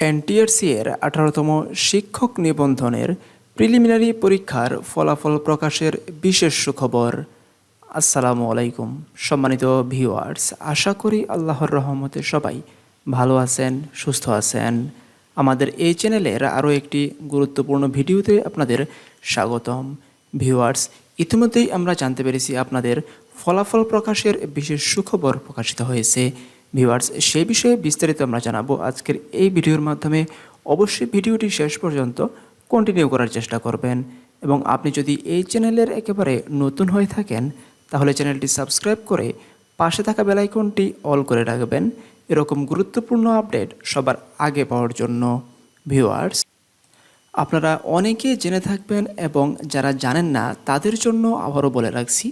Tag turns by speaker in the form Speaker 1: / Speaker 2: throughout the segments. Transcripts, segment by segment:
Speaker 1: NTRC এর আঠারোতম শিক্ষক নিবন্ধনের প্রিলিমিনারি পরীক্ষার ফলাফল প্রকাশের বিশেষ সুখবর। আসসালামু আলাইকুম। সম্মানিত ভিউয়ার্স, আশা করি আল্লাহর রহমতে সবাই ভালো আছেন, সুস্থ আছেন। আমাদের এই চ্যানেলের আরও একটি গুরুত্বপূর্ণ ভিডিওতে আপনাদের স্বাগতম। ভিউয়ার্স, ইতিমধ্যেই আমরা জানতে পেরেছি আপনাদের ফলাফল প্রকাশের বিশেষ সুখবর প্রকাশিত হয়েছে। ভিউয়ার্স সেই বিষয়ে বিস্তারিত আমরা জানাব আজকের এই ভিডিওর মাধ্যমে। অবশ্যই ভিডিওটি শেষ পর্যন্ত কন্টিনিউ করার চেষ্টা করবেন এবং আপনি যদি এই চ্যানেলের একেবারে নতুন হয়ে থাকেন, তাহলে চ্যানেলটি সাবস্ক্রাইব করে পাশে থাকা বেলাইকনটি অল করে রাখবেন। এরকম গুরুত্বপূর্ণ আপডেট সবার আগে পাওয়ার জন্য। ভিউয়ার্স, আপনারা অনেকে জেনে থাকবেন এবং যারা জানেন না, তাদের জন্য আবারও বলে রাখছি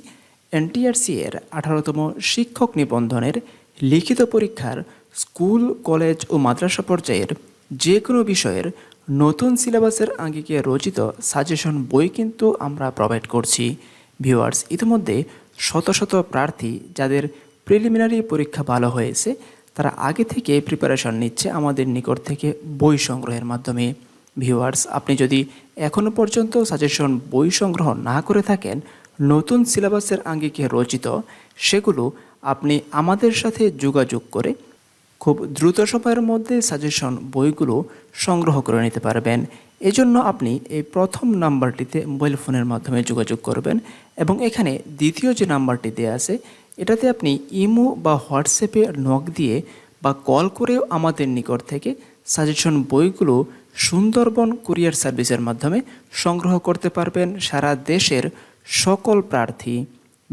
Speaker 1: এনটিআরসি এর আঠারোতম শিক্ষক নিবন্ধনের লিখিত পরীক্ষার স্কুল, কলেজ ও মাদ্রাসা পর্যায়ের যে কোনো বিষয়ের নতুন সিলেবাসের আঙ্গিকে রচিত সাজেশন বই কিন্তু আমরা প্রোভাইড করছি। ভিউয়ার্স ইতিমধ্যে শত শত প্রার্থী যাদের প্রিলিমিনারি পরীক্ষা ভালো হয়েছে, তারা আগে থেকে প্রিপারেশন নিচ্ছে আমাদের নিকট থেকে বই সংগ্রহের মাধ্যমে। ভিউয়ার্স আপনি যদি এখনও পর্যন্ত সাজেশন বই সংগ্রহ না করে থাকেন, নতুন সিলেবাসের আঙ্গিকে রচিত সেগুলো আপনি আমাদের সাথে যোগাযোগ করে খুব দ্রুত সময়ের মধ্যে সাজেশন বইগুলো সংগ্রহ করে নিতে পারবেন। এজন্য আপনি এই প্রথম নাম্বারটিতে মোবাইল ফোনের মাধ্যমে যোগাযোগ করবেন এবং এখানে দ্বিতীয় যে নাম্বারটি দেওয়া আছে, এটাতে আপনি ইমো বা হোয়াটসঅ্যাপে নক দিয়ে বা কল করেও আমাদের নিকট থেকে সাজেশন বইগুলো সুন্দরবন কুরিয়ার সার্ভিসের মাধ্যমে সংগ্রহ করতে পারবেন সারা দেশের সকল প্রার্থী।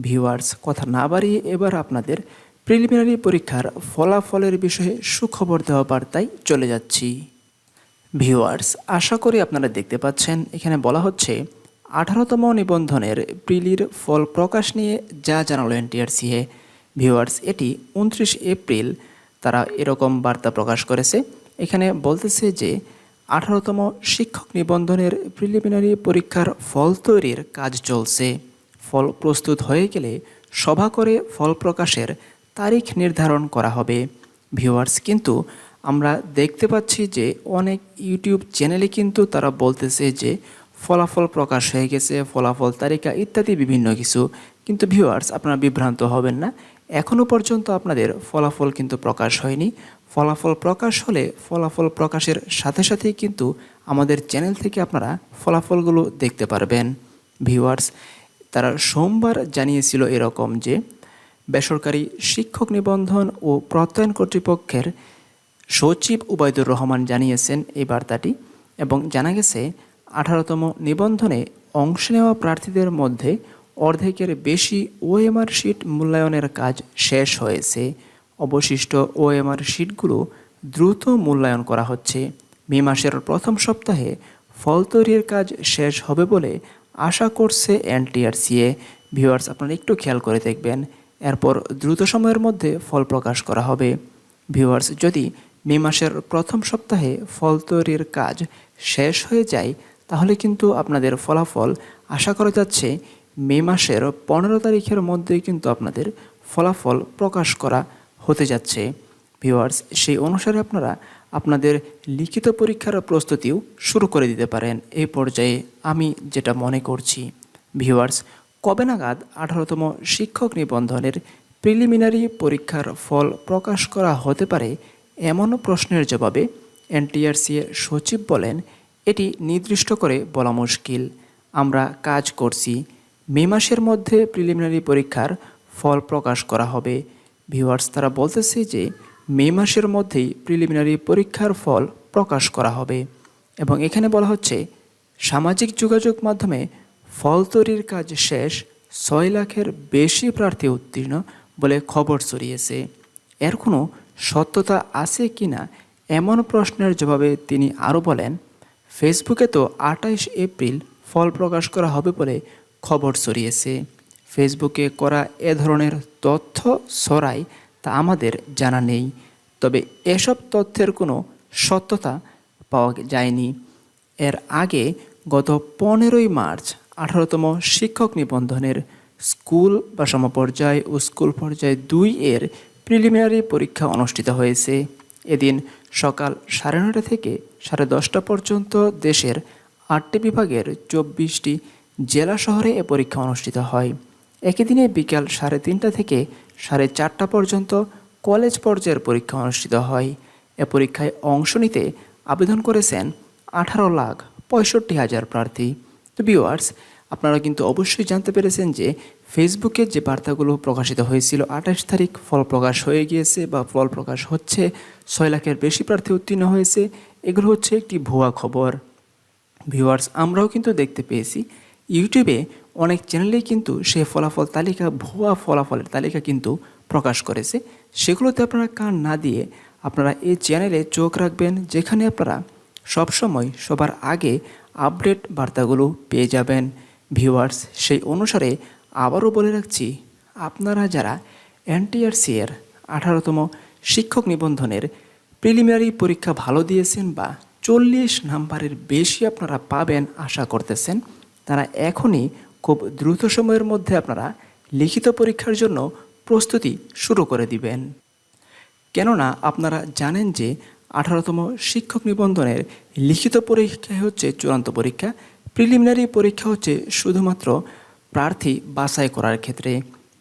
Speaker 1: ভিউয়ার্স কথা না বাড়িয়ে এবার আপনাদের প্রিলিমিনারি পরীক্ষার ফলাফলের বিষয়ে সুখবর দেওয়া বার্তায় চলে যাচ্ছি। ভিউয়ার্স আশা করি আপনারা দেখতে পাচ্ছেন, এখানে বলা হচ্ছে, আঠারোতম নিবন্ধনের প্রিলির ফল প্রকাশ নিয়ে যা জানালো এনটিআরসিএ ভিউয়ার্স এটি উনত্রিশ এপ্রিল, তারা এরকম বার্তা প্রকাশ করেছে। এখানে বলতেছে যে, আঠারোতম শিক্ষক নিবন্ধনের প্রিলিমিনারি পরীক্ষার ফল তৈরির কাজ চলছে। ফল প্রস্তুত হয়ে গেলে সভা করে ফল প্রকাশের তারিখ নির্ধারণ করা হবে। ভিউয়ার্স, কিন্তু আমরা দেখতে পাচ্ছি যে অনেক ইউটিউব চ্যানেলে কিন্তু তারা বলতেছে যে ফলাফল প্রকাশ হয়ে গেছে, ফলাফল তালিকা ইত্যাদি বিভিন্ন কিছু। কিন্তু ভিউয়ার্স, আপনারা বিভ্রান্ত হবেন না। এখনও পর্যন্ত আপনাদের ফলাফল কিন্তু প্রকাশ হয়নি। ফলাফল প্রকাশ হলে ফলাফল প্রকাশের সাথে সাথেই কিন্তু আমাদের চ্যানেল থেকে আপনারা ফলাফলগুলো দেখতে পারবেন। ভিউয়ার্স তারা সোমবার জানিয়েছিল এরকম যে, বেসরকারি শিক্ষক নিবন্ধন ও প্রত্যয়ন কর্তৃপক্ষের সচিব উবায়দুর রহমান জানিয়েছেন এই বার্তাটি এবং জানা গেছে, আঠারোতম নিবন্ধনে অংশ নেওয়া প্রার্থীদের মধ্যে অর্ধেকের বেশি ওএমআর শিট মূল্যায়নের কাজ শেষ হয়েছে। অবশিষ্ট ওএমআর শিটগুলো দ্রুত মূল্যায়ন করা হচ্ছে। মে মাসের প্রথম সপ্তাহে ফল তৈরির কাজ শেষ হবে বলে আশা করছে এনটিআরসিএ ভিউয়ার্স আপনারা একটু খেয়াল করে দেখবেন। এরপর দ্রুত সময়ের মধ্যে ফল প্রকাশ করা হবে। ভিউয়ার্স যদি মে মাসের প্রথম সপ্তাহে ফল তৈরির কাজ শেষ হয়ে যায়, তাহলে কিন্তু আপনাদের ফলাফল আশা করা যাচ্ছে মে মাসের পনেরো তারিখের মধ্যেই কিন্তু আপনাদের ফলাফল প্রকাশ করা হতে যাচ্ছে। ভিউয়ার্স সেই অনুসারে আপনারা আপনাদের লিখিত পরীক্ষার প্রস্তুতিও শুরু করে দিতে পারেন। এই পর্যায়ে আমি যেটা মনে করছি ভিউয়ার্স কবে নাগাদ আঠারোতম শিক্ষক নিবন্ধনের প্রিলিমিনারি পরীক্ষার ফল প্রকাশ করা হতে পারে এমন প্রশ্নের জবাবে এনটিআরসি এর সচিব বলেন, এটি নির্দিষ্ট করে বলা মুশকিল। আমরা কাজ করছি, মে মাসের মধ্যে প্রিলিমিনারি পরীক্ষার ফল প্রকাশ করা হবে। ভিউয়ার্স তারা বলতেছে যে মে মাসের মধ্যেই প্রিলিমিনারি পরীক্ষার ফল প্রকাশ করা হবে এবং এখানে বলা হচ্ছে, সামাজিক যোগাযোগ মাধ্যমে ফল তৈরির কাজ শেষ, ছয় লাখের বেশি প্রার্থী উত্তীর্ণ বলে খবর ছড়িয়েছে। এর কোনো সত্যতা আছে কি না এমন প্রশ্নের জবাবে তিনি আরও বলেন, ফেসবুকে তো আঠাইশ এপ্রিল ফল প্রকাশ করা হবে বলে খবর ছড়িয়েছে। ফেসবুকে করা এ ধরনের তথ্য ছড়ায় তা আমাদের জানা নেই। তবে এসব তথ্যের কোনো সত্যতা পাওয়া যায়নি। এর আগে গত পনেরোই মার্চ আঠারোতম শিক্ষক নিবন্ধনের স্কুল বা সমপর্যায় ও স্কুল পর্যায় দুই এর প্রিলিমিনারি পরীক্ষা অনুষ্ঠিত হয়েছে। এদিন সকাল সাড়ে নটা থেকে সাড়ে দশটা পর্যন্ত দেশের আটটি বিভাগের চব্বিশটি জেলা শহরে এ পরীক্ষা অনুষ্ঠিত হয়। একই দিনে বিকাল সাড়ে তিনটা থেকে সাড়ে চারটা পর্যন্ত কলেজ পর্যায়ের পরীক্ষা অনুষ্ঠিত হয়। এ পরীক্ষায় অংশ নিতে আবেদন করেছেন আঠারো লাখ পঁয়ষট্টি হাজার প্রার্থী। তো ভিউয়ার্স, আপনারা কিন্তু অবশ্যই জানতে পেরেছেন যে ফেসবুকে যে বার্তাগুলো প্রকাশিত হয়েছিল, আঠাশ তারিখ ফল প্রকাশ হয়ে গিয়েছে বা ফল প্রকাশ হচ্ছে, ছয় লাখের বেশি প্রার্থী উত্তীর্ণ হয়েছে। এগুলো হচ্ছে একটি ভুয়া খবর। ভিউয়ার্স, আমরাও কিন্তু দেখতে পেয়েছি। ইউটিউবে অনেক চ্যানেলেই কিন্তু সে ফলাফল তালিকা, ভুয়া ফলাফলের তালিকা কিন্তু প্রকাশ করেছে। সেগুলোতে আপনারা কান না দিয়ে আপনারা এই চ্যানেলে চোখ রাখবেন, যেখানে আপনারা সবসময় সবার আগে আপডেট বার্তাগুলো পেয়ে যাবেন। ভিউয়ার্স সেই অনুসারে আবারও বলে রাখছি, আপনারা যারা এনটিআরসি এর আঠারোতম শিক্ষক নিবন্ধনের প্রিলিমিনারি পরীক্ষা ভালো দিয়েছেন বা চল্লিশ নাম্বারের বেশি আপনারা পাবেন আশা করতেছেন, তারা এখনই খুব দ্রুত সময়ের মধ্যে আপনারা লিখিত পরীক্ষার জন্য প্রস্তুতি শুরু করে দিবেন। কেননা আপনারা জানেন যে আঠারোতম শিক্ষক নিবন্ধনের লিখিত পরীক্ষা হচ্ছে চূড়ান্ত পরীক্ষা, প্রিলিমিনারি পরীক্ষা হচ্ছে শুধুমাত্র প্রার্থী বাছাই করার ক্ষেত্রে।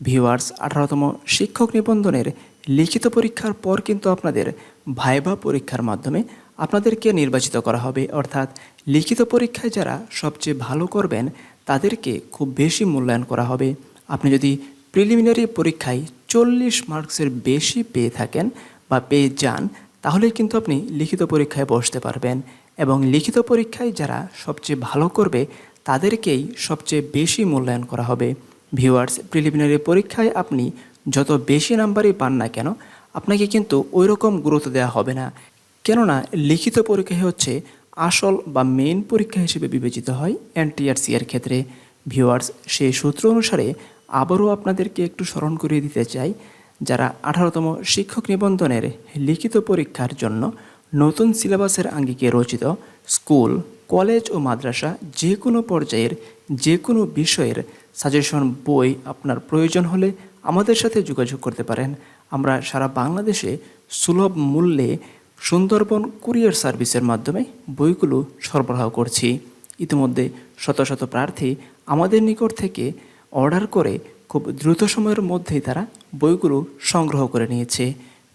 Speaker 1: ভিউয়ার্স, আঠারোতম শিক্ষক নিবন্ধনের লিখিত পরীক্ষার পর কিন্তু আপনাদের ভাইবা পরীক্ষার মাধ্যমে আপনাদেরকে নির্বাচিত করা হবে। অর্থাৎ লিখিত পরীক্ষায় যারা সবচেয়ে ভালো করবেন তাদেরকে খুব বেশি মূল্যায়ন করা হবে। আপনি যদি প্রিলিমিনারি পরীক্ষায় চল্লিশ মার্কসের বেশি পেয়ে থাকেন বা পেয়ে যান তাহলে কিন্তু আপনি লিখিত পরীক্ষায় বসতে পারবেন এবং লিখিত পরীক্ষায় যারা সবচেয়ে ভালো করবে, তাদেরকেই সবচেয়ে বেশি মূল্যায়ন করা হবে। ভিউয়ার্স প্রিলিমিনারি পরীক্ষায় আপনি যত বেশি নাম্বারই পান না কেন, আপনাকে কিন্তু ওই রকম গুরুত্ব দেওয়া হবে না। কেননা লিখিত পরীক্ষায় হচ্ছে আসল বা মেইন পরীক্ষা হিসেবে বিবেচিত হয় এনটিআরসিএর ক্ষেত্রে। ভিউয়ার্স সেই সূত্র অনুসারে আবারও আপনাদেরকে একটু স্মরণ করিয়ে দিতে চাই, যারা আঠারোতম শিক্ষক নিবন্ধনের লিখিত পরীক্ষার জন্য নতুন সিলেবাসের আঙ্গিকে রচিত, স্কুল, কলেজ ও মাদ্রাসা যে কোনো পর্যায়ের যে কোনো বিষয়ের সাজেশন বই আপনার প্রয়োজন হলে আমাদের সাথে যোগাযোগ করতে পারেন। আমরা সারা বাংলাদেশে সুলভ মূল্যে সুন্দরবন কুরিয়ার সার্ভিসের মাধ্যমে বইগুলো সরবরাহ করছি। ইতিমধ্যে শত শত প্রার্থী আমাদের নিকট থেকে অর্ডার করে খুব দ্রুত সময়ের মধ্যেই তারা বইগুলো সংগ্রহ করে নিয়েছে।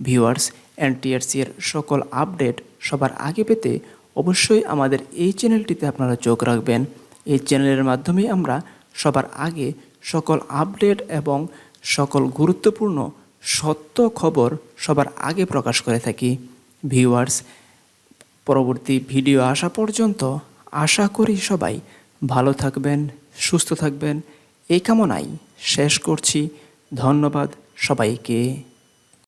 Speaker 1: ভিউয়ার্স, এনটিআরসি এর সকল আপডেট সবার আগে পেতে অবশ্যই আমাদের এই চ্যানেলটিতে আপনারা চোখ রাখবেন। এই চ্যানেলের মাধ্যমে আমরা সবার আগে সকল আপডেট এবং সকল গুরুত্বপূর্ণ সত্য খবর সবার আগে প্রকাশ করে থাকি। ভিউয়ার্স পরবর্তী ভিডিও আসা পর্যন্ত আশা করি সবাই ভালো থাকবেন, সুস্থ থাকবেন। এই কামনাই শেষ করছি। ধন্যবাদ সবাইকে।